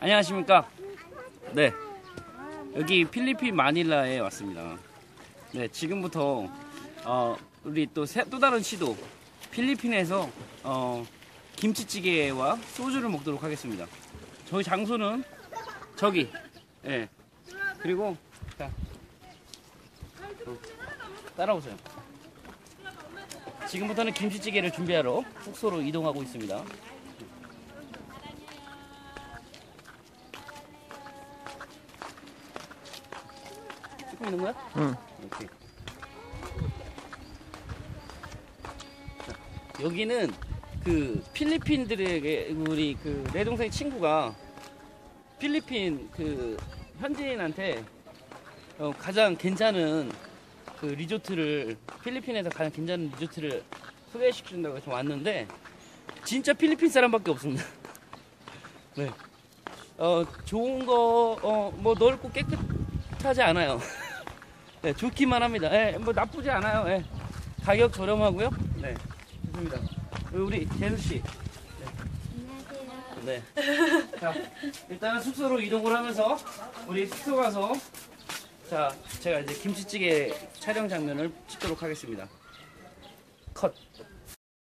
안녕하십니까. 네. 여기 필리핀 마닐라에 왔습니다. 네, 지금부터, 어, 우리 또, 새, 또 다른 시도, 필리핀에서, 어, 김치찌개와 소주를 먹도록 하겠습니다. 저희 장소는 저기, 예. 그리고, 자, 어, 따라오세요. 지금부터는 김치찌개를 준비하러 숙소로 이동하고 있습니다. 찍고 있는 거야? 응. 오케이. 자, 여기는 그 필리핀들에게 우리 그 내 동생 친구가 필리핀 그 현지인한테 어, 가장 괜찮은 그 리조트를 필리핀에서 가장 괜찮은 리조트를 소개시켜준다고 해서 왔는데 진짜 필리핀 사람밖에 없습니다. 네. 어 좋은 거 어 뭐 넓고 깨끗하지 않아요. 네, 좋기만 합니다. 예, 뭐 나쁘지 않아요. 예. 가격 저렴하고요. 네, 좋습니다. 우리 재수 씨. 네. 네. 자, 일단은 숙소로 이동을 하면서 우리 숙소 가서 자, 제가 이제 김치찌개 촬영 장면을 찍도록 하겠습니다. 컷.